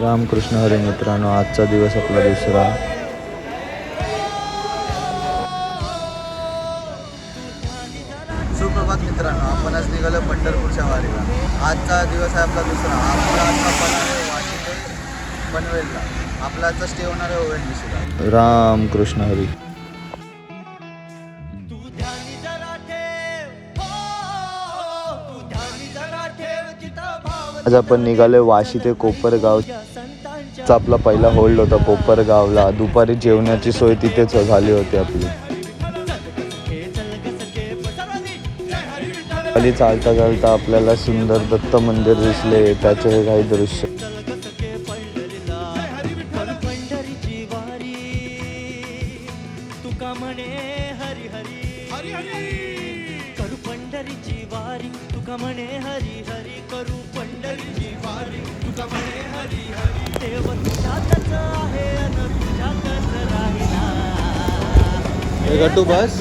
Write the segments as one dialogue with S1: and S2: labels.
S1: रामकृष्ण हरे मित्रांनो आजचा दिवस आपला दुसरा.
S2: सुप्रभात मित्रांनो आपण आज निघालो पंढरपूरच्या वारीला. आजचा दिवस आहे आपला दुसरा. आपला पण आहे वाशी पनवेलला. आपला आजचा स्टे होणार आहे ओएनजीसीला
S1: रामकृष्ण हरी. आज आपण निघालो वाशी ते कोपरगाव. आपला पहिला होल्ड होता कोपरगावला. दुपारी जेवणाची सोय तिथेच झाली होती आपली. खाली चालता चालता आपल्याला सुंदर दत्त मंदिर दिसले. त्याचे हे काही दृश्य.
S3: तुका म्हणे हरी हरी हरी हरी. करू पंढरीची वारी. तुका म्हणे हरी हरी करू पंढरीची वारी. तुका म्हणे हरी हरी देव तुझ्यातच आहे अन तुझ्यातच राहिला
S1: गटू बस.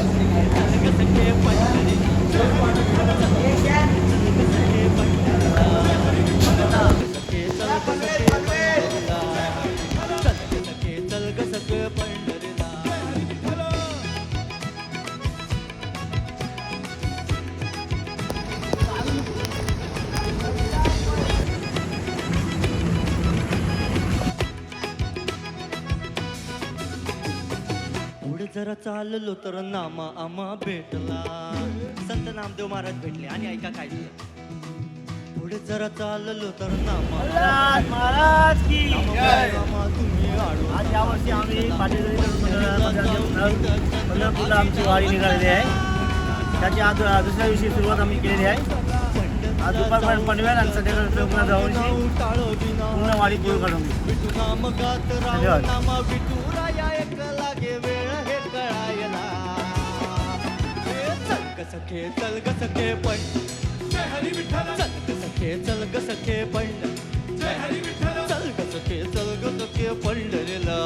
S3: जरा चाललो तर नामा आम्हा भेटला. संत नामदेव महाराज भेटले आणि ऐका काय झालं. पुढे जरा चाललो तर नामा
S4: महाराज की
S3: नामा तुम्ही आडो.
S4: आज यावर्षी आम्ही पंढरपूरला आमची वारी निघालेली आहे. त्याची आज दुसऱ्या दिवशी सुरुवात आम्ही केलेली आहे. आज दुपारपर्यंत पनवेल आणि संध्याकाळी जाऊन पूर्ण वारी काढून धन्यवाद.
S3: कळायला चल ग सखे चल ग सखे पण. जय हरी विठ्ठल. चल ग सखे चल ग सखे पण. जय हरी विठ्ठल. चल ग सखे चल ग सखे पंढरीला.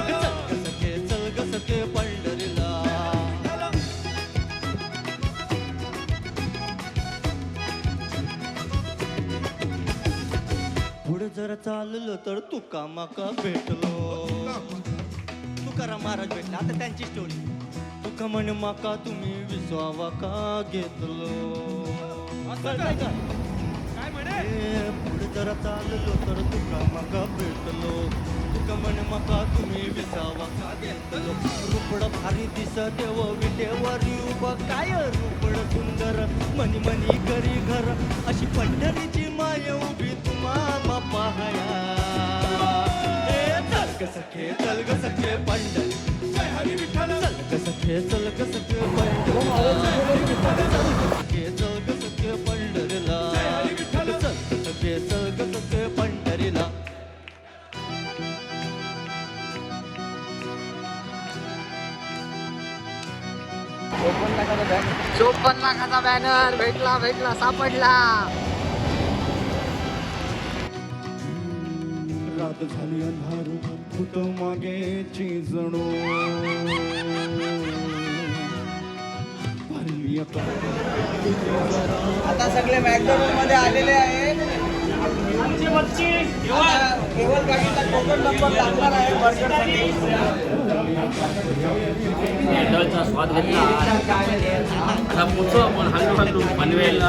S3: अगं चल ग सखे चल ग सखे पंढरीला. पुढे जरा चाललो तर तुका माका भेटलो. तुकाराम महाराज भेटला. आता त्यांची स्टोरी तुका म्हणे माका तुम्ही विसवावा का घेतलो? कळतंय का? ए, पुढे जरा चाललो तर तुका माका भेटलो. तुका म्हणे माका तुम्ही विसावा का घेतलो? रुपड भारी दिस देव विटेवरी उभं. काय रुपड सुंदर मनी मनी करी घर. अशी पंढरीची माय उभी ग सखे चल ग सखे पंढरी. जय हरी विठ्ठल. चल ग सखे चल ग सखे पंढरी. चल ग सखे चल ग सखे पंढरीला. चल ग सखे चल ग सखे पंढरीला.
S5: चोपन्न लाखाचा बॅनर भेटला भेटला सापडला.
S6: रात झाली अंधारू भूत मागेची जणू भरली आता.
S2: आता सगळे मॅकडॉनल्डमध्ये आलेले आहेत. केवळ नंबर लागणार आहे
S7: स्वाद घेतला. आता पुढचं आपण. हल्लू हल्लू पनवेल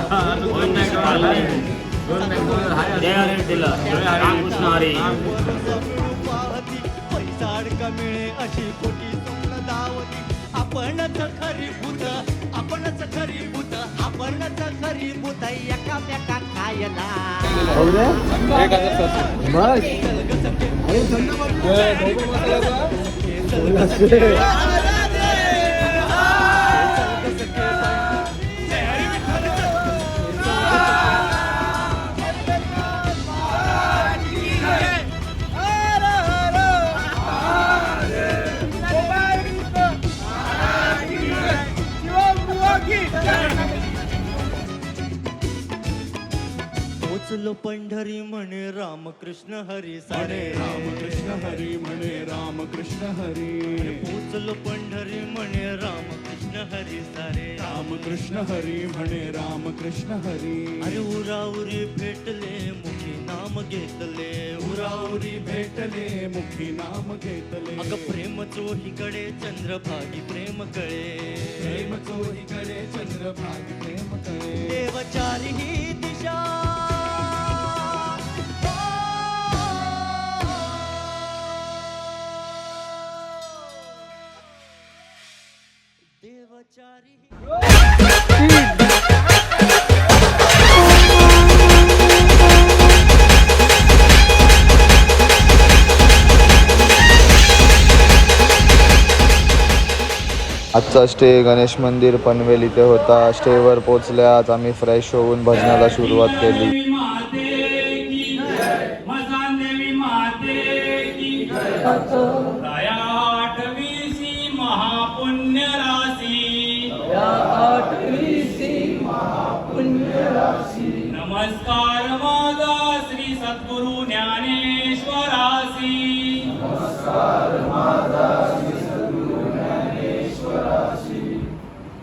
S7: जय हरे दिलं रामकृष्ण हरी
S3: पाहती पैसा मिळे अशी कोटी स्वप्न दावती आपणच खरी भूत आपणच खरी भूत आपणच खरी भूत एकामेका खायला पोचलो पंढरी म्हणे रामकृष्ण हरी साडे
S6: रामकृष्ण हरी म्हणे रामकृष्ण हरी.
S3: पोचलो पंढरी म्हणे रामकृष्ण कृष्ण हरी सारे.
S6: रामकृष्ण हरी म्हणे रामकृष्ण हरी.
S3: अरे उराउरी भेटले मुखी नाम घेतले.
S6: उरावरी भेटले मुखी नाम घेतले.
S3: अग प्रेम चोहीकडे चंद्रभागी प्रेम कळे.
S6: प्रेम चोहीकडे चंद्रभाग प्रेम कळे.
S3: देवचारी ही दिशा
S1: आमचा स्टे गणेश मंदिर पनवेल इथे होता. स्टेवर पोचल्यात आम्ही फ्रेश होऊन भजनाला सुरुवात केली.
S7: नमस्कार माझा श्री सद्गुरु ज्ञानेश्वरासी.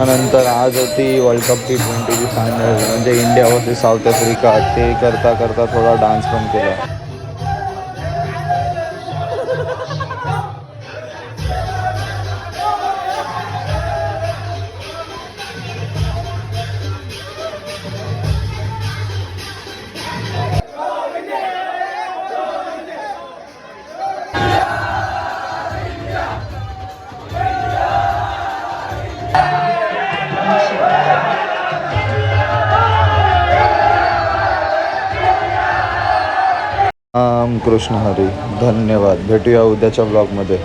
S1: नंतर आज होती वर्ल्ड कप टी ट्वेंटीची फायनल म्हणजे इंडिया वर्सेस साऊथ आफ्रिका ते करता करता थोडा डान्स पण केला. राम कृष्ण हरी धन्यवाद. भेटूया उद्याच्या ब्लॉगमध्ये